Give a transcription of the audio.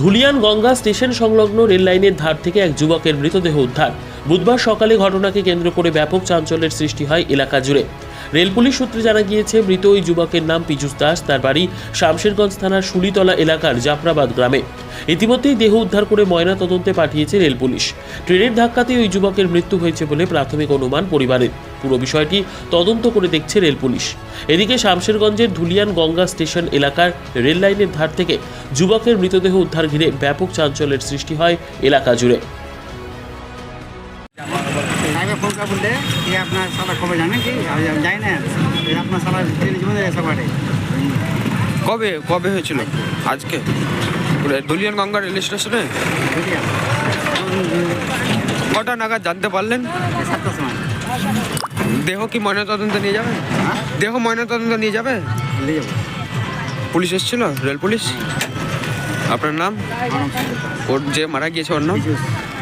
Dhulian Ganga station সংলগ্ন রেললাইনের ধার থেকে এক যুবকের মৃতদেহ উদ্ধার। বুধবার সকালে ঘটনাকে কেন্দ্র করে ব্যাপক চাঞ্চল্যের সৃষ্টি হয় এলাকা জুড়ে। রেল পুলিশ সূত্রে জানা গিয়েছে, মৃত ওই যুবকের নাম পীযুষ দাস। তার বাড়ি শামশেরগঞ্জ থানার শুলিতলা এলাকার জাফরাবাদ গ্রামে। ইতিমধ্যেই দেহ উদ্ধার করে ময়না তদন্তে পাঠিয়েছে রেল পুলিশ। ট্রেনের ধাক্কাতে ওই যুবকের মৃত্যু হয়েছে বলে প্রাথমিক অনুমান পরিবারের। পুরো বিষয়টি তদন্ত করে দেখছে রেল পুলিশ। এদিকে শামশেরগঞ্জের ধুলিয়ান গঙ্গা স্টেশন এলাকার রেল লাইনের ধার থেকে যুবকের মৃতদেহ উদ্ধার ঘিরে ব্যাপক চাঞ্চল্যের সৃষ্টি হয় এলাকা জুড়ে। করে বললে কি আপনার সালা খবর জানেন কি? যাই না। আপনার সালা জীবনে কবে? কবে হয়েছিল? আজকে? দলিয়ান গঙ্গা রেল স্টেশনে? কটা নাগাদ জানতে পারলেন? সাতটার সময়। দেহ কি ময়নাতদন্তে নিয়ে যাবে? দেহ ময়নাতদন্ত নিয়ে যাবে? পুলিশ এসেছিল? Rail police? আপনার নাম? ওর যে মারা গিয়েছে ওর নাম?